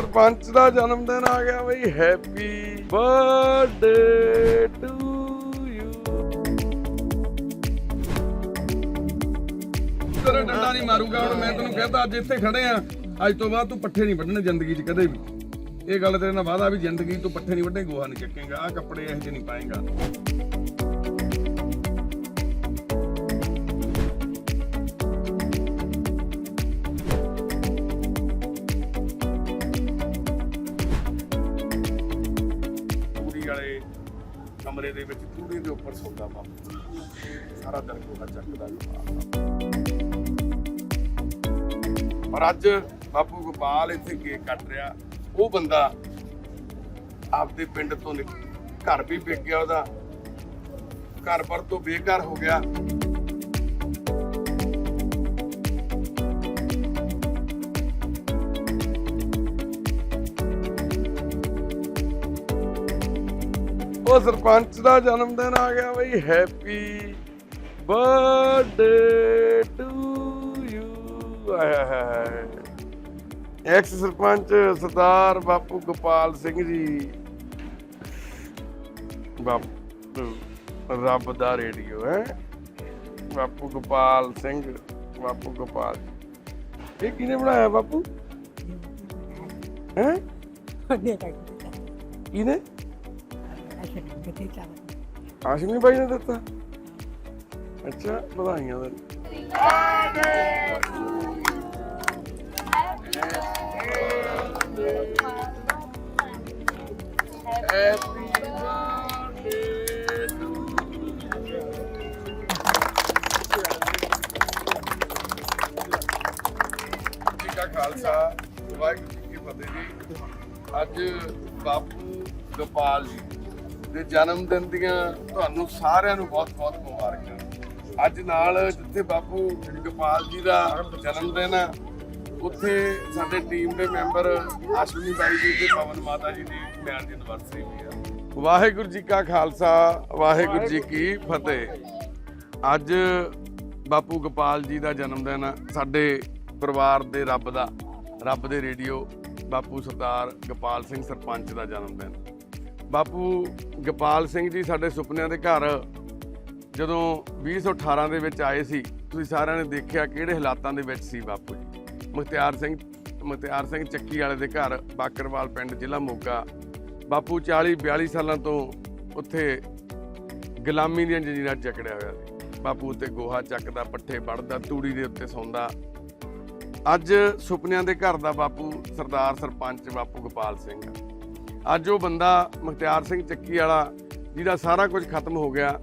ਸਰਪੰਚ ਦਾ ਜਨਮ ਦਿਨ ਆ ਗਿਆ ਬਈ ਹੈਪੀ ਬਰਥਡੇ ਟੂ ਯੂ ਤੇਰਾ ਡੰਡਾ ਨਹੀਂ ਮਾਰੂਗਾ ਹੁਣ, ਮੈਂ ਤੈਨੂੰ ਕਹਤਾ, ਅੱਜ ਇੱਥੇ ਖੜੇ ਆ। ਅੱਜ ਤੋਂ ਬਾਅਦ ਤੂੰ ਪੱਠੇ ਨਹੀਂ ਵੱਢਣੇ ਜ਼ਿੰਦਗੀ 'ਚ ਕਦੇ ਵੀ। ਇਹ ਗੱਲ ਤੇਰੇ ਨਾਲ ਵਾਦਾ ਵੀ ਜ਼ਿੰਦਗੀ 'ਚ ਤੂੰ ਪੱਠੇ ਨਹੀਂ ਵੱਢੇ ਗੋਹਾ ਨਹੀਂ ਚੱਕੇਗਾ ਆ ਕੱਪੜੇ ਇਹੋ ਜਿਹੇ ਨਹੀਂ ਪਾਏਗਾ। ਦੇ ਵਿੱਚ ਤੂੜੀ ਦੇ ਉੱਪਰ ਸੌਦਾ ਬਾਪੂ ਸਾਰਾ ਦਿਨ ਗੋਹਾ ਚੱਕਦਾ ਜੀ ਪਰ ਅੱਜ ਬਾਪੂ ਗੋਪਾਲ ਇੱਥੇ ਕੇਕ ਕੱਟ ਰਿਹਾ। ਉਹ ਬੰਦਾ ਆਪਦੇ ਪਿੰਡ ਤੋਂ ਘਰ ਵੀ ਵਿਕ ਗਿਆ ਉਹਦਾ। ਘਰ ਪਰ ਤੋਂ ਬੇਘਰ ਹੋ ਗਿਆ। ਸਰਪੰਚ ਦਾ ਜਨਮ ਦਿਨ ਆ ਗਿਆ ਬਈ happy birthday to you ex sarpanch ਸਰਦਾਰ ਬਾਪੂ ਗੋਪਾਲ ਸਿੰਘ ਜੀ। ਬਾਪੂ ਰੱਬ ਦਾ ਰੇਡੀਓ ਹੈ। ਬਾਪੂ ਗੋਪਾਲ ਸਿੰਘ ਬਾਪੂ ਗੋਪਾਲ। ਇਹ ਕਿਹਨੇ ਬਣਾਇਆ ਬਾਪੂ? ਹੈ? ਵੱਡੇ ਤੱਕ ਕਿਹਨੇ ਅਸਲ ਕਿਤੇ ਚੱਲ ਆਸ਼ਮੀ ਬਾਈ ਨੇ ਦਿੱਤਾ? ਅੱਛਾ, ਵਧਾਈਆਂ ਦੇ ਜੀ ਕਾ ਖਾਲਸਾ, ਵਾਹਿਗੁਰੂ ਜੀ ਕੀ ਫਤਿਹ ਜੀ। ਅੱਜ ਬਾਪੂ ਗੋਪਾਲ ਜੀ ਦੇ ਜਨਮ ਦਿਨ ਦੀਆਂ ਤੁਹਾਨੂੰ ਸਾਰਿਆਂ ਨੂੰ ਬਹੁਤ-ਬਹੁਤ ਮੁਬਾਰਕਾਂ। ਅੱਜ ਨਾਲ ਜਿੱਥੇ ਬਾਪੂ ਗੋਪਾਲ ਜੀ ਦਾ ਜਨਮ ਦਿਨ ਆ ਉੱਥੇ ਸਾਡੇ ਟੀਮ ਦੇ ਮੈਂਬਰ ਅਸ਼ਵਨੀ ਬਾਈ ਜੀ ਤੇ ਪਵਨ ਮਾਤਾ ਜੀ ਦੀ ਮੈਰਿਜ ਐਨਵਰਸਰੀ ਵੀ ਆ ਵਾਹਿਗੁਰੂ ਜੀ ਕਾ ਖਾਲਸਾ, ਵਾਹਿਗੁਰੂ ਜੀ ਕੀ ਫਤਿਹ। ਅੱਜ ਬਾਪੂ ਗੋਪਾਲ ਜੀ ਦਾ ਜਨਮ ਦਿਨ ਸਾਡੇ ਪਰਿਵਾਰ ਦੇ ਰੱਬ ਦਾ, ਰੱਬ ਦੇ ਰੇਡੀਓ ਬਾਪੂ ਸਰਦਾਰ ਗੋਪਾਲ ਸਿੰਘ ਸਰਪੰਚ ਦਾ ਜਨਮ ਦਿਨ। ਬਾਪੂ ਗੋਪਾਲ ਸਿੰਘ ਜੀ ਸਾਡੇ ਸੁਪਨਿਆਂ ਦੇ ਘਰ ਜਦੋਂ 2018 ਦੇ ਵਿੱਚ ਆਏ ਸੀ, ਤੁਸੀਂ ਸਾਰਿਆਂ ਨੇ ਦੇਖਿਆ ਕਿਹੜੇ ਹਾਲਾਤਾਂ ਦੇ ਵਿੱਚ ਸੀ ਬਾਪੂ ਜੀ। ਮੁਖਤਿਆਰ ਸਿੰਘ ਮੁਖਤਿਆਰ ਸਿੰਘ ਚੱਕੀ ਵਾਲੇ ਦੇ ਘਰ, ਬਾਕਰਵਾਲ ਪਿੰਡ, ਜ਼ਿਲ੍ਹਾ ਮੋਗਾ। ਬਾਪੂ 40 42 ਸਾਲਾਂ ਤੋਂ ਉੱਥੇ ਗੁਲਾਮੀ ਦੀਆਂ ਜੰਜੀਰਾਂ 'ਚ ਜਕੜਿਆ ਹੋਇਆ ਸੀ। ਬਾਪੂ ਉੱਤੇ ਗੋਹਾ ਚੱਕਦਾ, ਪੱਠੇ ਵੜਦਾ ਤੂੜੀ ਦੇ ਉੱਤੇ ਸੌਂਦਾ। ਅੱਜ ਸੁਪਨਿਆਂ ਦੇ ਘਰ ਦਾ ਬਾਪੂ ਸਰਦਾਰ ਸਰਪੰਚ ਬਾਪੂ ਗੋਪਾਲ ਸਿੰਘ ਆ। ਅੱਜ ਉਹ ਬੰਦਾ ਮੁਖਤਿਆਰ ਸਿੰਘ ਚੱਕੀ ਵਾਲਾ, ਜਿਹਦਾ ਸਾਰਾ ਕੁਝ ਖਤਮ ਹੋ ਗਿਆ,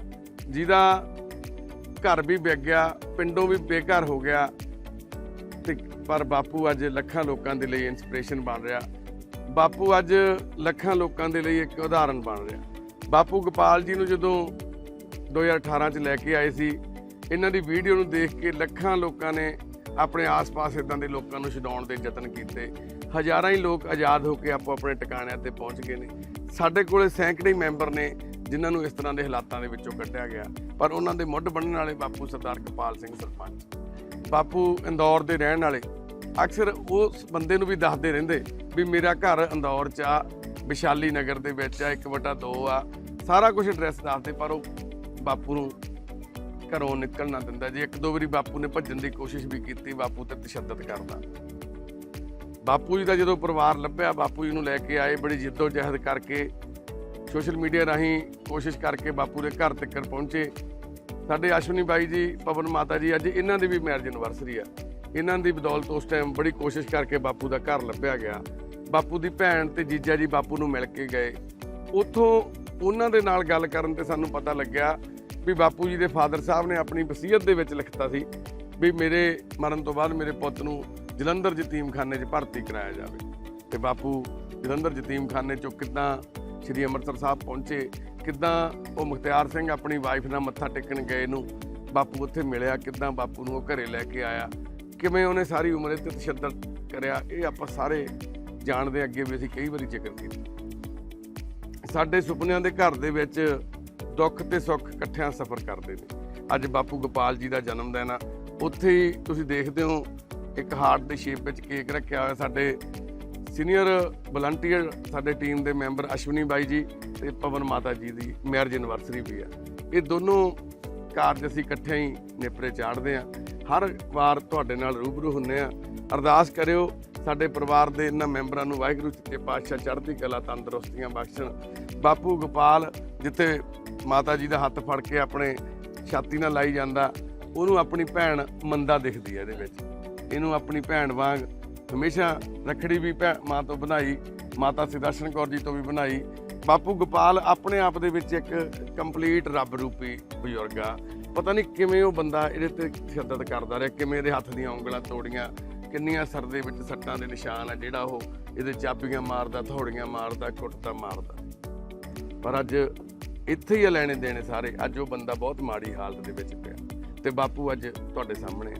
ਜਿਹਦਾ ਘਰ ਵੀ ਵਿਕ ਗਿਆ, ਪਿੰਡੋਂ ਵੀ ਬੇਘਰ ਹੋ ਗਿਆ, ਤੇ ਪਰ ਬਾਪੂ ਅੱਜ ਲੱਖਾਂ ਲੋਕਾਂ ਦੇ ਲਈ ਇਨਸਪੀਰੇਸ਼ਨ ਬਣ ਰਿਹਾ। ਬਾਪੂ ਅੱਜ ਲੱਖਾਂ ਲੋਕਾਂ ਦੇ ਲਈ ਇੱਕ ਉਦਾਹਰਨ ਬਣ ਰਿਹਾ। ਬਾਪੂ ਗੋਪਾਲ ਜੀ ਨੂੰ ਜਦੋਂ 2018 ਚ ਲੈ ਕੇ ਆਏ ਸੀ, ਇਹਨਾਂ ਦੀ ਵੀਡੀਓ ਨੂੰ ਦੇਖ ਕੇ ਲੱਖਾਂ ਲੋਕਾਂ ਨੇ ਆਪਣੇ ਆਸ-ਪਾਸ ਇਦਾਂ ਦੇ ਲੋਕਾਂ ਨੂੰ ਛਡਾਉਣ ਦੇ ਯਤਨ ਕੀਤੇ। ਹਜ਼ਾਰਾਂ ਹੀ ਲੋਕ ਆਜ਼ਾਦ ਹੋ ਕੇ ਆਪੋ ਆਪਣੇ ਟਿਕਾਣਿਆਂ ਤੇ ਪਹੁੰਚ ਗਏ ਨੇ। ਸਾਡੇ ਕੋਲੇ ਸੈਂਕੜੇ ਮੈਂਬਰ ਨੇ, ਜਿਨ੍ਹਾਂ ਨੂੰ ਇਸ ਤਰ੍ਹਾਂ ਦੇ ਹਾਲਾਤਾਂ ਦੇ ਵਿੱਚੋਂ ਕੱਢਿਆ ਗਿਆ। ਪਰ ਉਹਨਾਂ ਦੇ ਮੁੱਢ ਬੰਨਣ ਵਾਲੇ ਬਾਪੂ ਸਰਦਾਰ ਗੋਪਾਲ ਸਿੰਘ ਸਰਪੰਚ। ਬਾਪੂ ਇੰਦੌਰ ਦੇ ਰਹਿਣ ਵਾਲੇ। ਅਕਸਰ ਉਸ ਬੰਦੇ ਨੂੰ ਵੀ ਦੱਸਦੇ ਰਹਿੰਦੇ ਵੀ ਮੇਰਾ ਘਰ ਇੰਦੌਰ 'ਚ ਆ, ਵਿਸ਼ਾਲੀ ਨਗਰ ਦੇ ਵਿੱਚ ਆ 1/2 ਆ। ਸਾਰਾ ਕੁਝ ਐਡਰੈਸ ਦੱਸਦੇ, ਪਰ ਉਹ ਬਾਪੂ ਨੂੰ ਘਰੋਂ ਨਿਕਲਣਾ ਦਿੰਦਾ। ਜੇ ਇੱਕ ਦੋ ਵਾਰੀ ਬਾਪੂ ਨੇ ਭੱਜਣ ਦੀ ਕੋਸ਼ਿਸ਼ ਵੀ ਕੀਤੀ, ਬਾਪੂ ਤੇ ਤਸ਼ੱਦਦ ਕਰਦਾ। ਬਾਪੂ ਜੀ ਦਾ ਜਦੋਂ ਪਰਿਵਾਰ ਲੱਭਿਆ, ਬਾਪੂ ਜੀ ਨੂੰ ਲੈ ਕੇ ਆਏ, ਬੜੀ ਜਿੱਦੋ ਜਹਿਦ ਕਰਕੇ, ਸੋਸ਼ਲ ਮੀਡੀਆ ਰਾਹੀਂ ਕੋਸ਼ਿਸ਼ ਕਰਕੇ ਬਾਪੂ ਦੇ ਘਰ ਤੱਕ ਪਹੁੰਚੇ। ਸਾਡੇ ਅਸ਼ਵਨੀ ਬਾਈ ਜੀ, ਪਵਨ ਮਾਤਾ ਜੀ, ਅੱਜ ਇਹਨਾਂ ਦੀ ਵੀ ਮੈਰਿਜ ਐਨਵਰਸਰੀ ਆ। ਇਹਨਾਂ ਦੀ ਬਦੌਲਤ ਉਸ ਟਾਈਮ ਬੜੀ ਕੋਸ਼ਿਸ਼ ਕਰਕੇ ਬਾਪੂ ਦਾ ਘਰ ਲੱਭਿਆ ਗਿਆ। ਬਾਪੂ ਦੀ ਭੈਣ ਤੇ ਜੀਜਾ ਜੀ ਬਾਪੂ ਨੂੰ ਮਿਲ ਕੇ ਗਏ। ਉਥੋਂ ਉਹਨਾਂ ਦੇ ਨਾਲ ਗੱਲ ਕਰਨ ਤੇ ਸਾਨੂੰ ਪਤਾ ਲੱਗਿਆ ਵੀ ਬਾਪੂ ਜੀ ਦੇ ਫਾਦਰ ਸਾਹਿਬ ਨੇ ਆਪਣੀ ਵਸੀਅਤ ਦੇ ਵਿੱਚ ਲਿਖਤਾ ਸੀ ਵੀ ਮੇਰੇ ਮਰਨ ਤੋਂ ਬਾਅਦ ਮੇਰੇ ਪੁੱਤ ਨੂੰ ਜਲੰਧਰ ਯਤੀਮਖਾਨੇ 'ਚ ਭਰਤੀ ਕਰਾਇਆ ਜਾਵੇ। ਤੇ ਬਾਪੂ, ਜਲੰਧਰ ਯਤੀਮਖਾਨੇ 'ਚੋਂ ਕਿੱਦਾਂ ਸ੍ਰੀ ਅੰਮ੍ਰਿਤਸਰ ਸਾਹਿਬ ਪਹੁੰਚੇ? ਕਿੱਦਾਂ ਉਹ ਮੁਖਤਿਆਰ ਸਿੰਘ ਆਪਣੀ ਵਾਈਫ ਨਾਲ ਮੱਥਾ ਟੇਕਣ ਗਏ ਨੂੰ? ਬਾਪੂ ਉੱਥੇ ਮਿਲਿਆ, ਕਿੱਦਾਂ ਬਾਪੂ ਨੂੰ ਉਹ ਘਰੇ ਲੈ ਕੇ ਆਇਆ? ਕਿਵੇਂ ਉਹਨੇ ਸਾਰੀ ਉਮਰ ਇਹ ਤਸ਼ੱਦਦ ਕਰਿਆ? ਇਹ ਆਪਾਂ ਸਾਰੇ ਜਾਣਦੇ ਅੱਗੇ ਵੀ ਅਸੀਂ ਕਈ ਵਾਰੀ ਜ਼ਿਕਰ ਕੀਤਾ। ਸਾਡੇ ਸੁਪਨਿਆਂ ਦੇ ਘਰ ਦੇ ਵਿੱਚ ਦੁੱਖ ਤੇ ਸੁੱਖ ਇਕੱਠਿਆਂ ਸਫ਼ਰ ਕਰਦੇ ਨੇ। ਅੱਜ ਬਾਪੂ ਗੋਪਾਲ ਜੀ ਦਾ ਜਨਮ ਦਿਨ ਆ। ਉੱਥੇ ਹੀ ਤੁਸੀਂ ਦੇਖਦੇ ਹੋ ਇੱਕ ਹਾਰਟ ਦੇ ਸ਼ੇਪ ਵਿੱਚ ਕੇਕ ਰੱਖਿਆ ਹੋਇਆ ਸਾਡੇ ਸੀਨੀਅਰ ਵਲੰਟੀਅਰ ਸਾਡੇ ਟੀਮ ਦੇ ਮੈਂਬਰ ਅਸ਼ਵਨੀ ਬਾਈ ਜੀ ਤੇ ਪਵਨ ਮਾਤਾ ਜੀ ਦੀ ਮੈਰਿਜ ਐਨਵਰਸਰੀ ਵੀ ਆ। ਇਹ ਦੋਨੋਂ ਕਾਰਜ ਅਸੀਂ ਇਕੱਠੇ ਹੀ ਨੇਪਰੇ ਚਾੜਦੇ ਆ ਹਰ ਵਾਰ ਤੁਹਾਡੇ ਨਾਲ ਰੂਬਰੂ ਹੁੰਨੇ ਆ ਅਰਦਾਸ ਕਰਿਓ ਸਾਡੇ ਪਰਿਵਾਰ ਦੇ ਇਹਨਾਂ ਮੈਂਬਰਾਂ ਨੂੰ ਵਾਹਿਗੁਰੂ ਸੱਚੇ ਪਾਤਸ਼ਾਹ ਚੜ੍ਹਦੀ ਕਲਾ, ਤੰਦਰੁਸਤੀਆਂ ਬਖਸ਼ਣ। ਬਾਪੂ ਗੋਪਾਲ ਜਿੱਥੇ ਮਾਤਾ ਜੀ ਦਾ ਹੱਥ ਫੜ ਕੇ ਆਪਣੇ ਛਾਤੀ ਨਾਲ ਲਾਈ ਜਾਂਦਾ, ਉਹਨੂੰ ਆਪਣੀ ਭੈਣ ਮੰਦਾ ਦਿਖਦੀ ਹੈ ਇਹਦੇ ਵਿੱਚ। ਇਹਨੂੰ ਆਪਣੀ ਭੈਣ ਵਾਂਗ ਹਮੇਸ਼ਾ ਰੱਖੜੀ ਵੀ ਭੈ- ਮਾਂ ਤੋਂ ਬਣਾਈ, ਮਾਤਾ ਸਿਦਰਸ਼ਨ ਕੌਰ ਜੀ ਤੋਂ ਵੀ ਬਣਾਈ। ਬਾਪੂ ਗੋਪਾਲ ਆਪਣੇ ਆਪ ਦੇ ਵਿੱਚ ਇੱਕ ਕੰਪਲੀਟ ਰੱਬ ਰੂਪੀ ਬਜ਼ੁਰਗ ਆ। ਪਤਾ ਨਹੀਂ ਕਿਵੇਂ ਉਹ ਬੰਦਾ ਇਹਦੇ ਤੇ ਸ਼ਿੱਦਤ ਕਰਦਾ ਰਿਹਾ, ਕਿਵੇਂ ਇਹਦੇ ਹੱਥ ਦੀਆਂ ਉਂਗਲਾਂ ਤੋੜੀਆਂ, ਕਿੰਨੀਆਂ ਸਰ ਦੇ ਵਿੱਚ ਸੱਟਾਂ ਦੇ ਨਿਸ਼ਾਨ ਆ, ਜਿਹੜਾ ਉਹ ਇਹਦੇ ਚਾਬੀਆਂ ਮਾਰਦਾ, ਥੋੜੀਆਂ ਮਾਰਦਾ ਕੁੱਟਦਾ ਮਾਰਦਾ। ਪਰ ਅੱਜ ਇੱਥੇ ਹੀ ਆ ਲੈਣੇ ਦੇਣੇ ਸਾਰੇ, ਅੱਜ ਉਹ ਬੰਦਾ ਬਹੁਤ ਮਾੜੀ ਹਾਲਤ ਦੇ ਵਿੱਚ ਪਿਆ। ਤੇ ਬਾਪੂ ਅੱਜ ਤੁਹਾਡੇ ਸਾਹਮਣੇ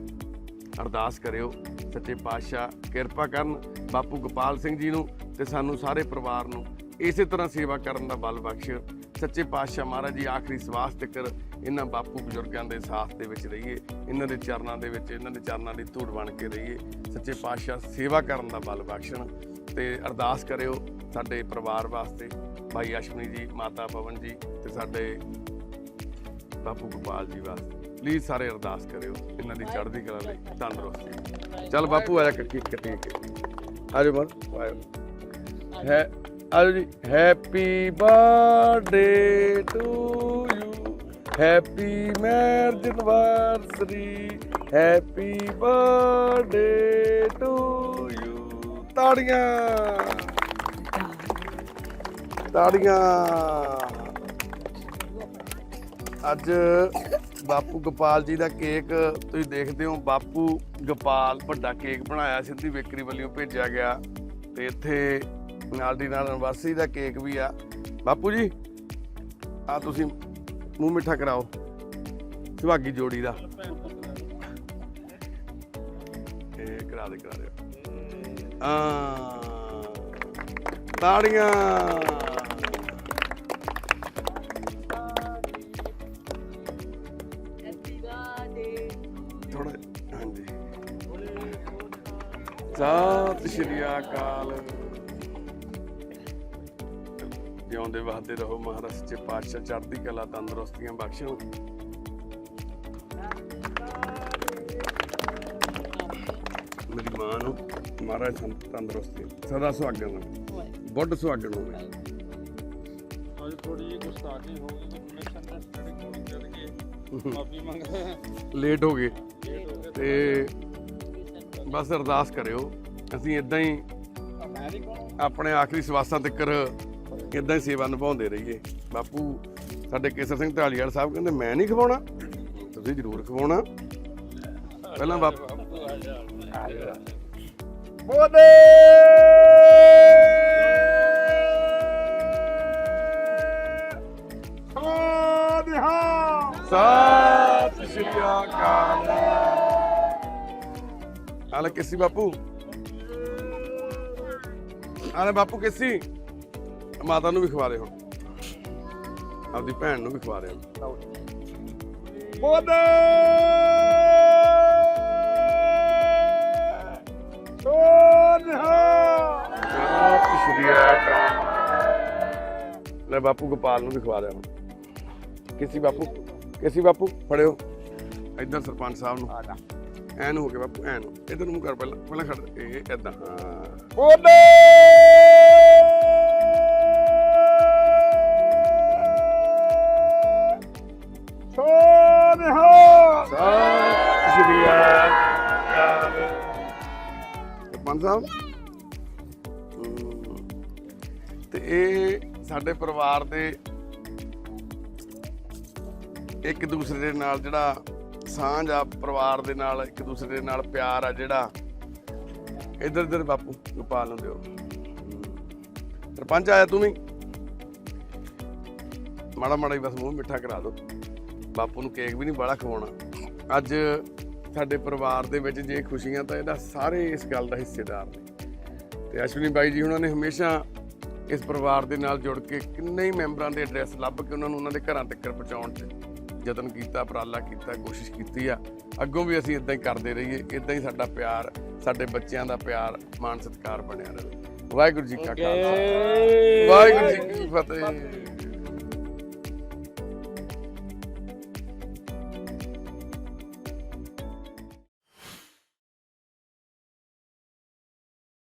ਅਰਦਾਸ ਕਰਿਓ। ਸੱਚੇ ਪਾਤਸ਼ਾਹ, ਕਿਰਪਾ ਕਰਨ ਬਾਪੂ ਗੋਪਾਲ ਸਿੰਘ ਜੀ ਨੂੰ ਤੇ ਸਾਨੂੰ ਸਾਰੇ ਪਰਿਵਾਰ ਨੂੰ ਇਸੇ ਤਰ੍ਹਾਂ ਸੇਵਾ ਕਰਨ ਦਾ ਬਲ ਬਖਸ਼ਿਓ ਸੱਚੇ ਪਾਤਸ਼ਾਹ ਮਹਾਰਾਜ ਜੀ, ਆਖਰੀ ਸਵਾਸ ਤੱਕ ਇਹਨਾਂ ਬਾਪੂ ਬਜ਼ੁਰਗਾਂ ਦੇ ਸਾਥ ਦੇ ਵਿੱਚ ਰਹੀਏ। ਇਹਨਾਂ ਦੇ ਚਰਨਾਂ ਦੇ ਵਿੱਚ, ਇਹਨਾਂ ਦੇ ਚਰਨਾਂ ਦੀ ਧੂੜ ਬਣ ਕੇ ਰਹੀਏ। ਸੱਚੇ ਪਾਤਸ਼ਾਹ ਸੇਵਾ ਕਰਨ ਦਾ ਬਲ ਬਖਸ਼ਣ ਤੇ ਅਰਦਾਸ ਕਰਿਓ ਸਾਡੇ ਪਰਿਵਾਰ ਵਾਸਤੇ। ਭਾਈ ਅਸ਼ਵਨੀ ਜੀ, ਮਾਤਾ ਪਵਨ ਜੀ ਤੇ ਸਾਡੇ ਬਾਪੂ ਗੋਪਾਲ ਜੀ ਵਾਸਤੇ। ਪਲੀਜ਼ ਸਾਰੇ ਅਰਦਾਸ ਕਰਿਓ। ਇਹਨਾਂ ਦੀ ਚੜ੍ਹਦੀ ਕਲਾ ਲਈ। ਤੰਦਰੁਸਤੀ ਚੱਲ ਬਾਪੂ ਆਇਆ ਕੱਟੀ ਕੱਟੀ ਆਜੋ ਮਨ ਹੈ ਆਜੋ ਜੀ। Happy birthday to you happy marriage anniversary happy birthday to you ਤਾੜੀਆਂ। ਤਾੜੀਆਂ। ਅੱਜ ਬਾਪੂ ਗੋਪਾਲ ਜੀ ਦਾ ਕੇਕ ਤੁਸੀਂ ਦੇਖਦੇ ਹੋ, ਬਾਪੂ ਗੋਪਾਲ ਵੱਡਾ ਕੇਕ ਬਣਾਇਆ, ਸਿੱਧੀ ਬੇਕਰੀ ਵੱਲੋਂ ਭੇਜਿਆ ਗਿਆ ਤੇ ਇੱਥੇ ਨਾਲ ਦੀ ਨਾਲ ਐਨਵਰਸਰੀ ਦਾ ਕੇਕ ਵੀ ਆ। ਬਾਪੂ ਜੀ, ਆ ਤੁਸੀਂ ਮੂੰਹ ਮਿੱਠਾ ਕਰਾਓ, ਸੁਹਾਗੀ ਜੋੜੀ ਦਾ। ਇਹ ਕਰਾ ਦੇ ਕਰਾ ਦੇ। ਆ ਤਾੜੀਆਂ। ਥੋੜਾ ਹਾਂਜੀ। ਸਤਿ ਸ਼੍ਰੀ ਅਕਾਲ। ਜਿਉਂਦੇ ਵਸਦੇ ਰਹੋ ਮਹਾਰਾਜ ਸੱਚੇ ਪਾਤਸ਼ਾਹ ਚੜ੍ਹਦੀ ਕਲਾ ਤੰਦਰੁਸਤੀਆਂ ਬਖਸ਼ਣ ਮੇਰੀ ਮਾਂ ਨੂੰ ਮਹਾਰਾਜ ਤੰਦਰੁਸਤੀ ਸਦਾ ਸੁਹਾਗਣ ਬੁੱਢ ਸੁਹਾਗਣ ਹੋਵੇ। ਅੱਜ ਥੋੜੀ ਜਿਹੀ ਗੁਸਤਾਖੀ ਹੋ ਗਈ ਮਿਸਅੰਡਰਸਟੈਂਡਿੰਗ ਹੋ ਗਈ ਜਦ ਕਿ ਮਾਫੀ ਮੰਗਦਾ ਲੇਟ ਹੋ ਗਏ। ਤੇ ਬਸ ਅਰਦਾਸ ਕਰਿਓ, ਅਸੀਂ ਇਦਾਂ ਹੀ ਆਪਣੇ ਆਖਰੀ ਸਵਾਸਾਂ ਤੱਕ ਇਦਾਂ ਹੀ ਸੇਵਾ ਨਿਭਾਉਂਦੇ ਰਹੀਏ। ਬਾਪੂ, ਸਾਡੇ ਕੇਸਰ ਸਿੰਘ ਢਾਲੀਵਾਲ ਸਾਹਿਬ ਕਹਿੰਦੇ, ਮੈਂ ਨਹੀਂ ਖਵਾਉਣਾ, ਤੁਸੀਂ ਜ਼ਰੂਰ ਖਵਾਉਣਾ। ਪਹਿਲਾਂ ਬਾਪੂ ਬੋਦੇ ਸਤਿ ਸ਼੍ਰੀ ਅਕਾਲ ਆਲੇ ਕਿਸੀ ਬਾਪੂ ਆਲੇ ਬਾਪੂ ਕਿਸੀ ਮਾਤਾ ਨੂੰ ਵੀ ਖਵਾ ਦੇ ਹੁਣ। ਆਪਦੀ ਭੈਣ ਨੂੰ ਵੀ ਖਵਾ ਦੇ ਬੋਦੇ ਲੈ, ਬਾਪੂ ਗੋਪਾਲ ਨੂੰ ਵੀ ਖਵਾ ਦੇ ਹੁਣ। ਕਿਸੀ ਬਾਪੂ ਕਿਸੀ ਬਾਪੂ, ਫੜਿਓ। ਇੱਧਰ ਸਰਪੰਚ ਸਾਹਿਬ ਨੂੰ। ਐਨ ਹੋ ਕੇ ਬਾਪੂ ਐਨ। ਇਧਰ ਨੂੰ ਕਰ ਪਹਿਲਾਂ ਪਹਿਲਾਂ ਖੜ ਇਹ ਹਾਂ ਬੋਲੇ! ਸੋਨਹਾ ਸਤਿ ਸ਼੍ਰੀ ਅਕਾਲ। ਸਰਪੰਚ ਸਾਹਿਬ। ਤੇ ਇਹ ਸਾਡੇ ਪਰਿਵਾਰ ਦੇ ਇੱਕ ਦੂਸਰੇ ਦੇ ਨਾਲ ਜਿਹੜਾ ਸਾਂਝ ਆ ਪਰਿਵਾਰ ਦੇ ਨਾਲ, ਇੱਕ ਦੂਸਰੇ ਦੇ ਨਾਲ ਪਿਆਰ ਆ ਜਿਹੜਾ ਇਧਰ ਇਧਰ ਬਾਪੂ ਗੋਪਾਲ ਨੂੰ ਦਿਓ ਸਰਪੰਚ ਆਇਆ ਤੂੰ ਵੀ? ਮਾੜਾ ਮਾੜਾ ਹੀ ਬਸ ਮੂੰਹ ਮਿੱਠਾ ਕਰਾ ਦਿਓ ਬਾਪੂ ਨੂੰ ਕੇਕ ਵੀ ਨਹੀਂ ਬੜਾ ਖਵਾਉਣਾ। ਅੱਜ ਸਾਡੇ ਪਰਿਵਾਰ ਦੇ ਵਿੱਚ ਜੇ ਖੁਸ਼ੀਆਂ ਤਾਂ ਇਹਦਾ ਸਾਰੇ ਇਸ ਗੱਲ ਦਾ ਹਿੱਸੇਦਾਰ ਨੇ। ਤੇ ਅਸ਼ਵਨੀ ਬਾਈ ਜੀ ਉਹਨਾਂ ਨੇ ਹਮੇਸ਼ਾ ਇਸ ਪਰਿਵਾਰ ਦੇ ਨਾਲ ਜੁੜ ਕੇ ਕਿੰਨੇ ਹੀ ਮੈਂਬਰਾਂ ਦੇ ਐਡਰੈਸ ਲੱਭ ਕੇ ਉਹਨਾਂ ਨੂੰ ਉਹਨਾਂ ਦੇ ਘਰਾਂ ਤੱਕ ਪਹੁੰਚਾਉਣ 'ਚ ਯਤਨ ਕੀਤਾ ਉਪਰਾਲਾ ਕੀਤਾ ਕੋਸ਼ਿਸ਼ ਕੀਤੀ ਆ। ਅੱਗੋਂ ਵੀ ਅਸੀਂ ਇਦਾਂ ਹੀ ਕਰਦੇ ਰਹੀਏ ਇਦਾਂ ਹੀ ਸਾਡਾ ਪਿਆਰ ਸਾਡੇ ਬੱਚਿਆਂ ਦਾ ਪਿਆਰ ਮਾਣ ਸਤਿਕਾਰ ਬਣਿਆ ਰਹੇ। ਵਾਹਿਗੁਰੂ ਜੀ ਕਾ ਖਾਲਸਾ. ਵਾਹਿਗੁਰੂ ਜੀ ਕੀ ਫਤਿਹ।